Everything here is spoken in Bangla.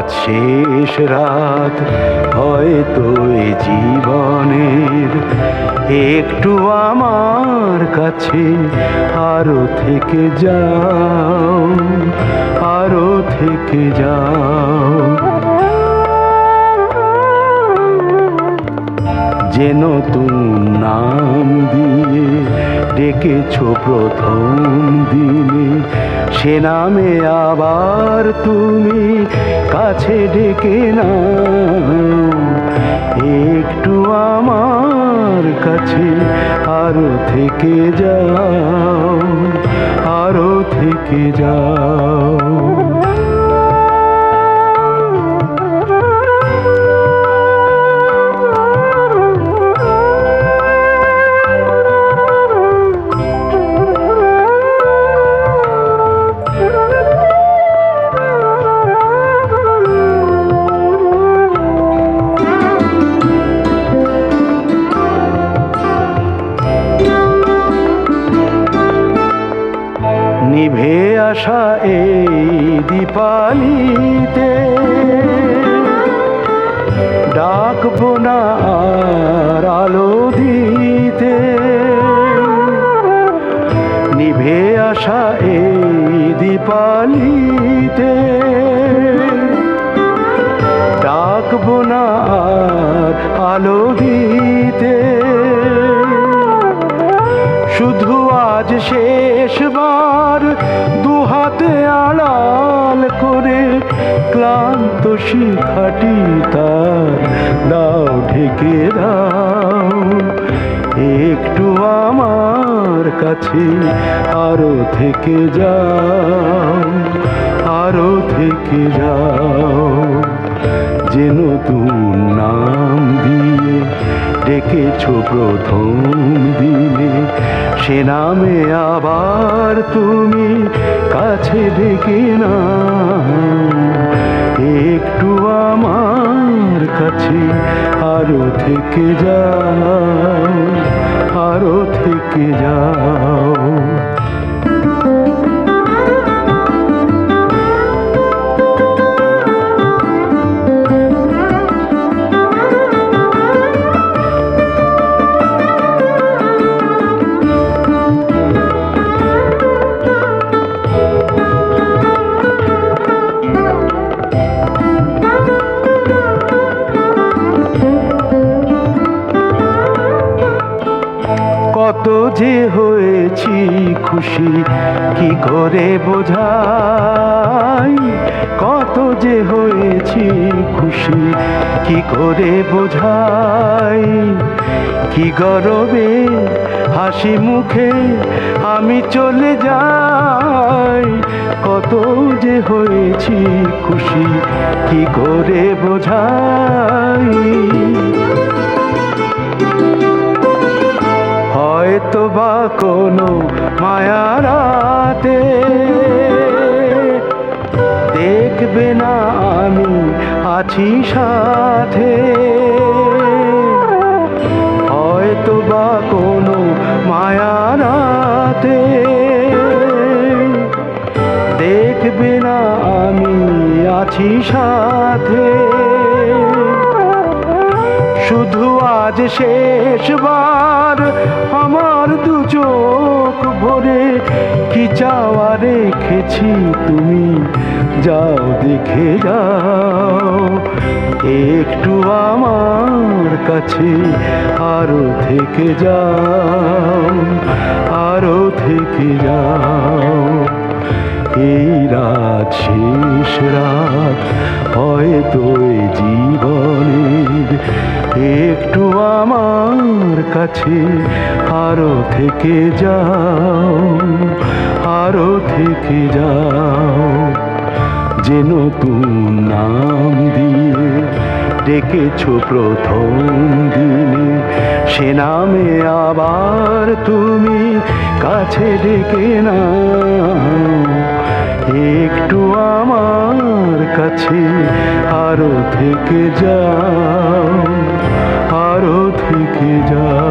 রাত শেষ রাত, হয়তো এ জীবনের একটু আমার কাছে আরও থেকে যাও, আরও থেকে যাও। যে নতুন নাম দিয়ে ডেকেছ প্রথম দিনে। সে নামে আবার তুমি কাছে ডেকে না একটু আমার কাছে আরও থেকে যাও, আরও থেকে যাও। নিভে আসা এই দীপালিতে, ডাকবো না আর আলো দিতে। নিভে আসা এই দীপালিতে, ডাকবো না আর আলো দিতে। ক্লান্ত শিখাটি তার দাও ঢেকে দাও। একটু আমার কাছে আরও থেকে যাও, আরও থেকে যাও। যে নতুন নাম দিয়ে ডেকেছ প্রথম দিনে, সে নামে আবার তুমি কাছে ডেকে না একটু আমার কাছে আরও থেকে যাও আরও থেকে যাও। যে হয়েছি খুশি, কি করে বোঝাই? কত যে হয়েছি খুশি, কি করে বোঝাই? কি গরবে হাসি মুখে আমি চলে যাই? কত যে হয়েছি খুশি, কি করে বোঝাই? হয়তো বা কোনো মায়ারাতে। দেখবে না আমি আছি সাথে। হয়তো বা কোনো মায়ারাতে। দেখবে না আমি আছি সাথে। শুধু আজ শেষবার আমার দু চোখ ভরে কি চাওয়া রেখেছি তুমি? যাও দেখে যাও। একটু আমার কাছে আরও থেকে যাও, আরও থেকে যাও। এই রাত শেষ রাত। কাছে আরও থেকে যাও, আরও থেকে যাও। যে নতুন নাম দিয়ে ডেকেছ প্রথম দিনে, সে নামে আবার তুমি কাছে ডেকে না একটু আমার কাছে আরও থেকে যাও, আরও থেকে যাও।